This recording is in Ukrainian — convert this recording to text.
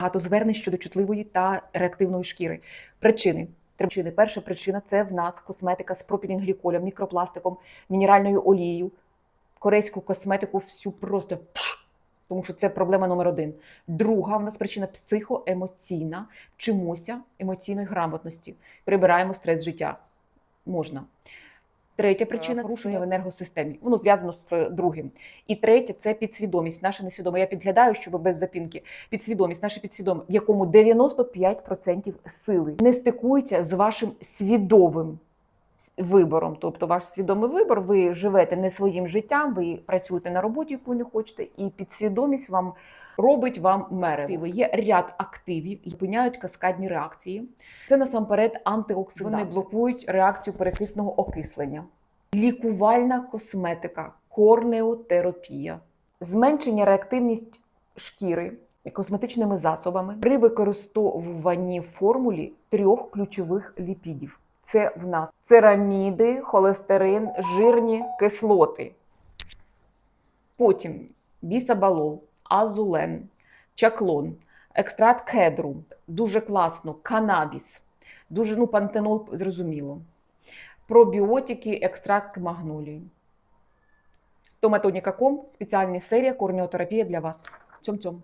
Багато звернень щодо чутливої та реактивної шкіри. Причини. Причини. Перша причина це в нас косметика з пропілінгліколем, мікропластиком, мінеральною олією. Корейську косметику всю просто тому що це проблема номер один. Друга в нас причина психоемоційна, вчимося емоційної грамотності. Прибираємо стрес життя. Можна. Третя причина порушення в енергосистемі. Воно зв'язано з другим. І третє це підсвідомість, наша несвідома. Я підглядаю, щоб без запінки. Підсвідомість, наше підсвідоме, в якому 95% сили не стикується з вашим свідомим вибором. Тобто, ваш свідомий вибор, ви живете не своїм життям, ви працюєте на роботі, яку не хочете, і підсвідомість вам робить вам мерево. Є ряд активів, які зупиняють каскадні реакції. Це насамперед антиоксиданти. Вони блокують реакцію перекисного окислення. Лікувальна косметика, корнеотерапія, зменшення реактивність шкіри косметичними засобами при використовуванні в формулі трьох ключових ліпідів. Це в нас цераміди, холестерин, жирні кислоти. Потім бісабалол, азулен, чаклон, екстракт кедру, дуже класно, канабіс, дуже ну, пантенол, зрозуміло. Пробіотики, екстракт магнолії. Тометоніка.ком, спеціальна серія корнеотерапія для вас. Цьом-цьом.